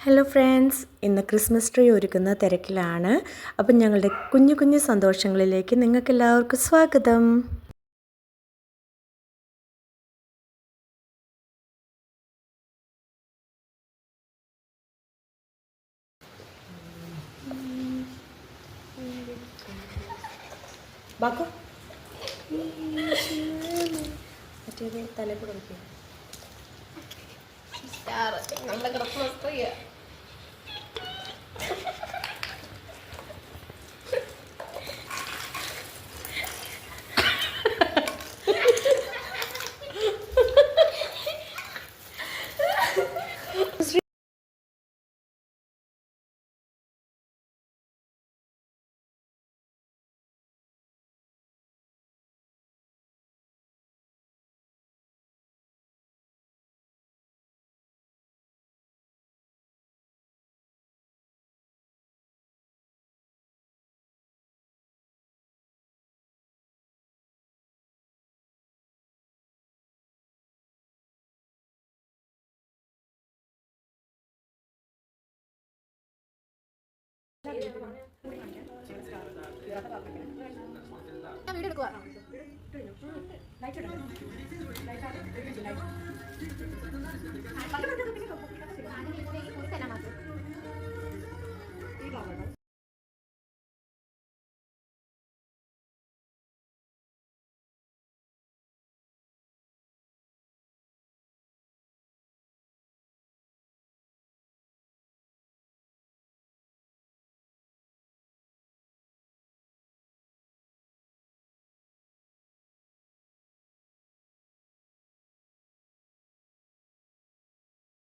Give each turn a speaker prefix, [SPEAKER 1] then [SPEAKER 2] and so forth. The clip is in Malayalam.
[SPEAKER 1] ഹലോ ഫ്രണ്ട്സ് ഇന്ന് ക്രിസ്മസ് ട്രീ ഒരുക്കുന്ന തിരക്കിലാണ്. അപ്പം ഞങ്ങളുടെ കുഞ്ഞു കുഞ്ഞു സന്തോഷങ്ങളിലേക്ക് നിങ്ങൾക്ക് എല്ലാവർക്കും സ്വാഗതം. ബാക്കു? മറ്റേത് Ya, tinggal
[SPEAKER 2] dengar terus tu ya. Video എടുക്കുവാ